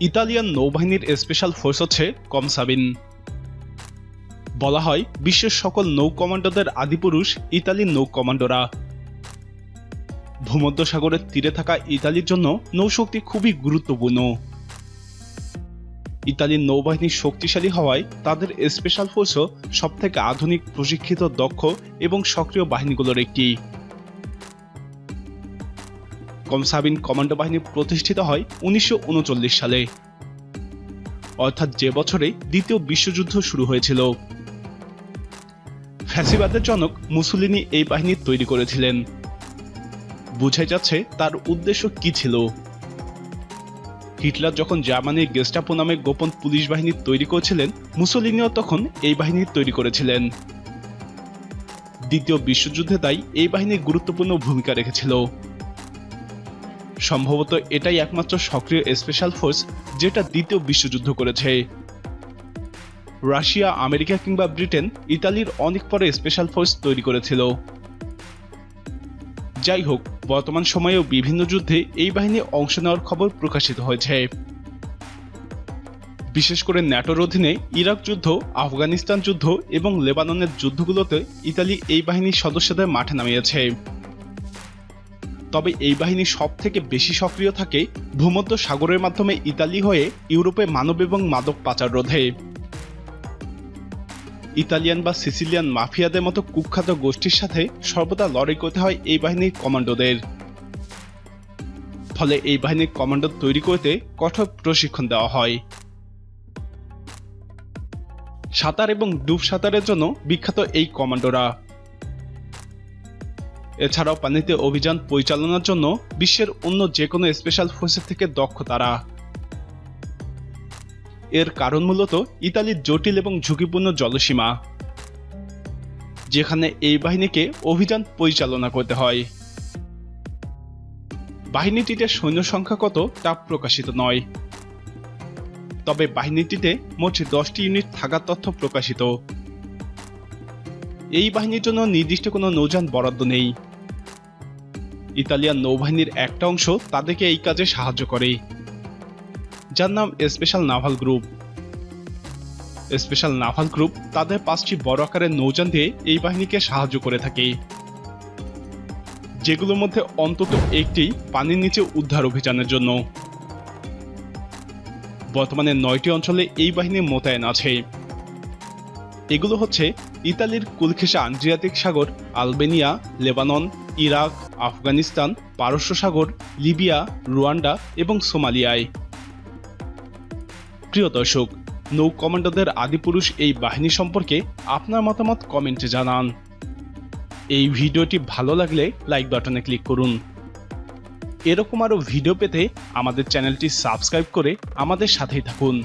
Italian নৌবাহিনীর special force হচ্ছে কমসাবিন। বলা হয়, বিশ্বের সকল নৌ কমান্ডোদের আদিপুরুষ ইতালির নৌ কমান্ডোরা ভূমধ্যসাগরের তীরে থাকা ইতালির জন্য নৌশক্তি খুবই গুরুত্বপূর্ণ। ইতালির নৌবাহিনী শক্তিশালী হওয়ায় তাদের স্পেশাল ফোর্সও সবথেকে আধুনিক প্রশিক্ষিত, দক্ষ এবং সক্রিয় বাহিনীগুলোর একটি। কমসাবিন কমান্ডো বাহিনী প্রতিষ্ঠিত হয় উনিশশো উনচল্লিশ সালে। অর্থাৎ যে বছরে দ্বিতীয় বিশ্বযুদ্ধ শুরু হয়েছিল। ফ্যাসিবাদের জনক মুসুলিনি এই বাহিনী তৈরি করেছিলেন। বুঝাই যাচ্ছে তার উদ্দেশ্য কি ছিল। হিটলার যখন জার্মানির গেস্টাপো নামে গোপন পুলিশ বাহিনী তৈরি করেছিলেন, মুসোলিনিও তখন এই বাহিনী তৈরি করেছিলেন। দ্বিতীয় বিশ্বযুদ্ধে তাই এই বাহিনী গুরুত্বপূর্ণ ভূমিকা রেখেছিল। সম্ভবত এটাই একমাত্র সক্রিয় স্পেশাল ফোর্স যেটা দ্বিতীয় বিশ্বযুদ্ধ করেছে। রাশিয়া, আমেরিকা কিংবা ব্রিটেন ইতালির অনেক পরে স্পেশাল ফোর্স তৈরি করেছিল। যাই হোক, বর্তমান সময়েও বিভিন্ন যুদ্ধে এই বাহিনী অংশ নেওয়ার খবর প্রকাশিত হয়েছে। বিশেষ করে ন্যাটোর অধীনে ইরাক যুদ্ধ, আফগানিস্তান যুদ্ধ এবং লেবাননের যুদ্ধগুলোতে ইতালি এই বাহিনীর সদস্যদের মাঠে নামিয়েছে। তবে এই বাহিনী সব থেকে বেশি সক্রিয় থাকে ভূমধ্য সাগরের মাধ্যমে ইতালি হয়ে ইউরোপে মানব এবং মাদক পাচার রোধে। ইতালিয়ান বা সিসিলিয়ান মাফিয়াদের মতো কুখ্যাত গোষ্ঠীর সাথে সর্বদা লড়াই করতে হয় এই বাহিনীর কমান্ডোদের। ফলে এই বাহিনীর কমান্ডো তৈরি করতে কঠোর প্রশিক্ষণ দেওয়া হয়। সাঁতার এবং ডুব সাঁতারের জন্য বিখ্যাত এই কমান্ডোরা। এছাড়াও পানিতে অভিযান পরিচালনার জন্য বিশ্বের অন্য যে কোনো স্পেশাল ফোর্সের থেকে দক্ষ তারা। এর কারণ মূলত ইতালির জটিল এবং ঝুঁকিপূর্ণ জলসীমা, যেখানে এই বাহিনীকে অভিযান পরিচালনা করতে হয়। বাহিনীটিতে সৈন্য সংখ্যা কত তা প্রকাশিত নয়। তবে বাহিনীটিতে মোট দশটি ইউনিট থাকার তথ্য প্রকাশিত। এই বাহিনীর জন্য নির্দিষ্ট কোনো নৌযান বরাদ্দ নেই। ইতালিয়ান নৌবাহিনীর একটা অংশ তাদেরকে এই কাজে সাহায্য করে। যার নাম special naval group. Special naval group তাদের পাঁচটি বড় আকারের নৌযান দিয়ে এই বাহিনীকে সাহায্য করে থাকে। যেগুলোর মধ্যে অন্তত একটি পানির নিচে উদ্ধার অভিযানের জন্য। বর্তমানে নয়টি অঞ্চলে এই বাহিনী মোতায়েন আছে। এগুলো হচ্ছে ইতালির কুলখেসা আন্দ্রিয়াতিক সাগর, আলবেনিয়া, লেবানন, ইরাক, আফগানিস্তান, পারস্য সাগর, লিবিয়া, রুয়ান্ডা এবং সোমালিয়ায়। প্রিয় দর্শক, নৌ কমান্ডোদের আদিপুরুষ এই বাহিনী সম্পর্কে আপনার মতামত কমেন্টে জানান। এই ভিডিওটি ভালো লাগলে লাইক বাটনে ক্লিক করুন। এরকম আরও ভিডিও পেতে আমাদের চ্যানেলটি সাবস্ক্রাইব করে আমাদের সাথেই থাকুন।